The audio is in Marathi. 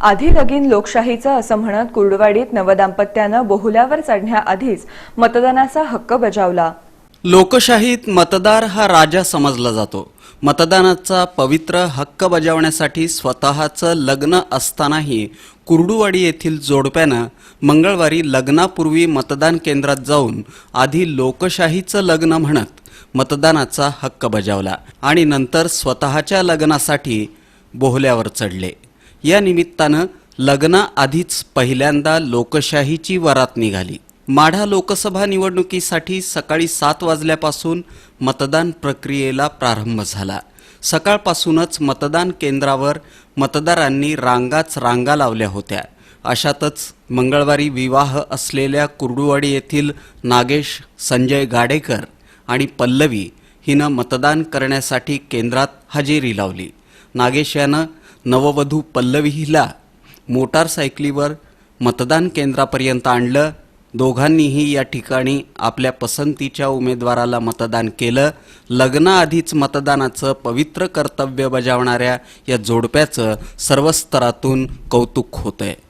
आधी लगीन लोकशाहीचं असं म्हणत कुर्डवाडीत नवदाम्पत्यानं बोहुल्यावर चढण्याआधीच मतदानाचा हक्क बजावला. लोकशाहीत मतदार हा राजा समजला जातो. मतदानाचा पवित्र हक्क बजावण्यासाठी स्वतःचं लग्न असतानाही कुर्डुवाडी येथील जोडप्यानं मंगळवारी लग्नापूर्वी मतदान केंद्रात जाऊन आधी लोकशाहीचं लग्न म्हणत मतदानाचा हक्क बजावला आणि नंतर स्वतःच्या लग्नासाठी बोहल्यावर चढले. या निमित्तानं लग्नाआधीच पहिल्यांदा लोकशाहीची वरात निघाली. माढा लोकसभा निवडणुकीसाठी सकाळी सात वाजल्यापासून मतदान प्रक्रियेला प्रारंभ झाला. सकाळपासूनच मतदान केंद्रावर मतदारांनी रांगाच रांगा लावल्या होत्या. अशातच मंगळवारी विवाह असलेल्या कुर्डुवाडी येथील नागेश संजय गाडेकर आणि पल्लवी हिनं मतदान करण्यासाठी केंद्रात हजेरी लावली. नागेश यानं नववधू पल्लवी हिला मोटारसायकलीवर मतदान केंद्रापर्यंत आणलं. दोघांनीही या ठिकाणी आपल्या पसंतीच्या उमेदवाराला मतदान केलं. लग्नाआधीच मतदानाचं पवित्र कर्तव्य बजावणाऱ्या या जोडप्याचं सर्व स्तरातून कौतुक होतं आहे